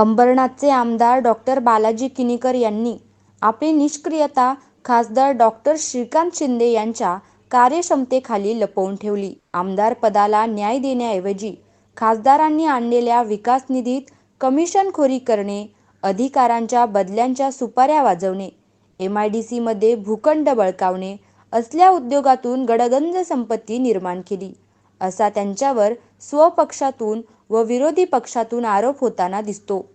अंबरनाथचे आमदार डॉक्टर बालाजी किनीकर यांनी आपली निष्क्रियता खासदार डॉक्टर श्रीकांत शिंदे यांच्या कार्यक्षमतेखाली लपवून ठेवली. आमदार पदाला न्याय देण्याऐवजी खासदारांनी आणलेल्या विकास निधीत कमिशनखोरी करणे, अधिकारांच्या बदल्यांच्या सुपाऱ्या वाजवणे, एम आय डी सीमध्ये भूखंड बळकावणे असल्या उद्योगातून गडगंज संपत्ती निर्माण केली, असा त्यांच्यावर स्वपक्षातून व विरोधी पक्षातून आरोप होताना दिसतो.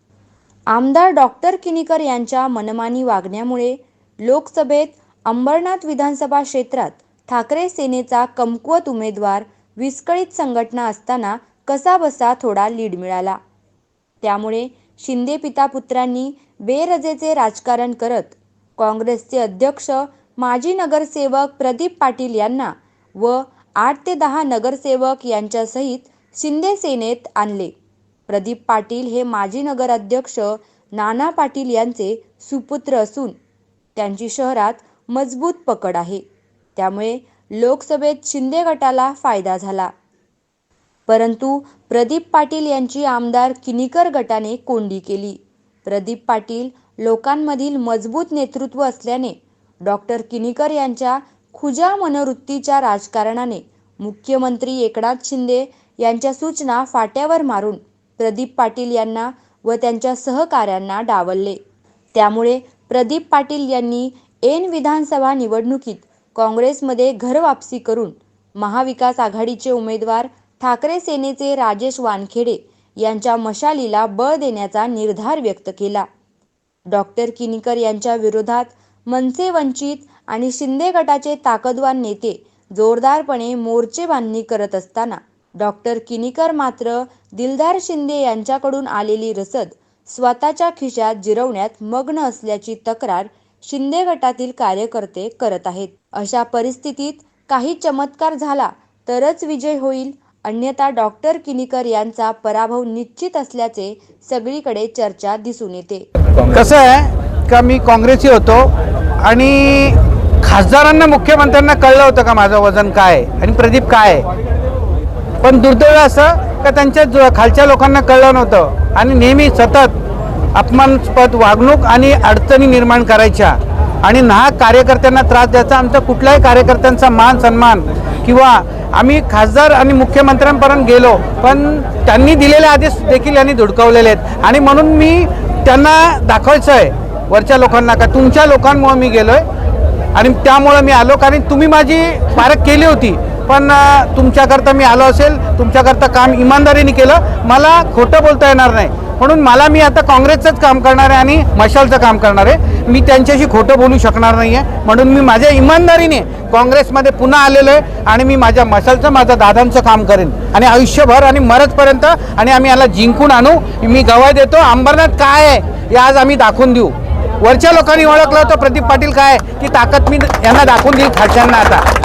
आमदार डॉक्टर किनीकर यांच्या मनमानी वागण्यामुळे लोकसभेत अंबरनाथ विधानसभा क्षेत्रात ठाकरे सेनेचा कमकुवत उमेदवार विस्कळीत संघटना असताना कसाबसा थोडा लीड मिळाला. त्यामुळे शिंदे पिता-पुत्रांनी बेरजेचे राजकारण करत काँग्रेसचे अध्यक्ष माजी नगरसेवक प्रदीप पाटील यांना व आठ ते दहा नगरसेवक यांच्यासहित शिंदे सेनेत आणले. प्रदीप पाटील हे माजी नगराध्यक्ष नाना पाटील यांचे सुपुत्र असून त्यांची शहरात मजबूत पकड आहे. त्यामुळे लोकसभेत शिंदे गटाला फायदा झाला. परंतु प्रदीप पाटील यांची आमदार किनीकर गटाने कोंडी केली. प्रदीप पाटील लोकांमधील मजबूत नेतृत्व असल्याने डॉक्टर किनीकर यांच्या खुजा मनोवृत्तीच्या राजकारणाने मुख्यमंत्री एकनाथ शिंदे यांच्या सूचना फाट्यावर मारून प्रदीप पाटील यांना व त्यांच्या सहकाऱ्यांना डावलले. त्यामुळे प्रदीप पाटील यांनी ऐन विधानसभा निवडणुकीत काँग्रेसमध्ये घरवापसी करून महाविकास आघाडीचे उमेदवार ठाकरे सेनेचे राजेश वानखेडे यांच्या मशालीला बळ देण्याचा निर्धार व्यक्त केला. डॉक्टर किनीकर यांच्या विरोधात मनसे वंचित आणि शिंदे गटाचे ताकदवान नेते जोरदारपणे मोर्चे बांधणी करत असताना डॉक्टर किनीकर मात्र दिलदार शिंदे यांच्याकडून आलेली रसद स्वतःच्या खिशात जिरवण्यात मग्न असल्याची तक्रार शिंदे गटातील कार्यकर्ते करत आहेत. अशा परिस्थितीत काही चमत्कार झाला तरच विजय होईल. अन्यथा डॉक्टर किनीकर यांचा पराभव निश्चित असल्याचे सगळीकडे चर्चा दिसून येते. कसं आहे? का मी काँग्रेसी होतो? आणि खासदारांना मुख्यमंत्र्यांना कळलं होतं का माझं वजन काय आहे? आणि प्रदीप काय आहे? पण दुर्दैव असं का त्यांच्या खालच्या लोकांना कळलं नव्हतं. आणि नेहमी सतत अपमानास्पद वागणूक आणि अडचणी निर्माण करायच्या. आणि नाहक कार्यकर्त्यांना त्रास द्यायचा आमचा कुठल्याही कार्यकर्त्यांचा मान सन्मान किंवा आम्ही खासदार आणि मुख्यमंत्र्यांपर्यंत गेलो पण त्यांनी दिलेले आदेश देखील यांनी धुडकवलेले आहेत. आणि म्हणून मी त्यांना दाखवायचं आहे वरच्या लोकांना का तुमच्या लोकांमुळं मी गेलो आहे आणि त्यामुळं मी आलो कारण तुम्ही माझी पारख केली होती. पण तुमच्याकरता मी आलो असेल तुमच्याकरता काम इमानदारीने केलं मला खोटं बोलता येणार नाही. म्हणून मला मी आता काँग्रेसचंच काम करणार आहे आणि मशालचं काम करणार आहे. मी त्यांच्याशी खोटं बोलू शकणार नाही आहे म्हणून मी माझ्या इमानदारीने काँग्रेसमध्ये पुन्हा आलेलो आहे आणि मी माझ्या मशालचं माझ्या दादांचं काम करेन. आणि आयुष्यभर आणि मरतपर्यंत आणि आम्ही याला जिंकून आणू. मी गवाय देतो अंबरनाथ काय आहे हे आज आम्ही दाखवून देऊ. वरच्या लोकांनी ओळखलं होतं प्रदीप पाटील काय की ती ताकद मी यांना दाखवून देईल खालच्यांना आता.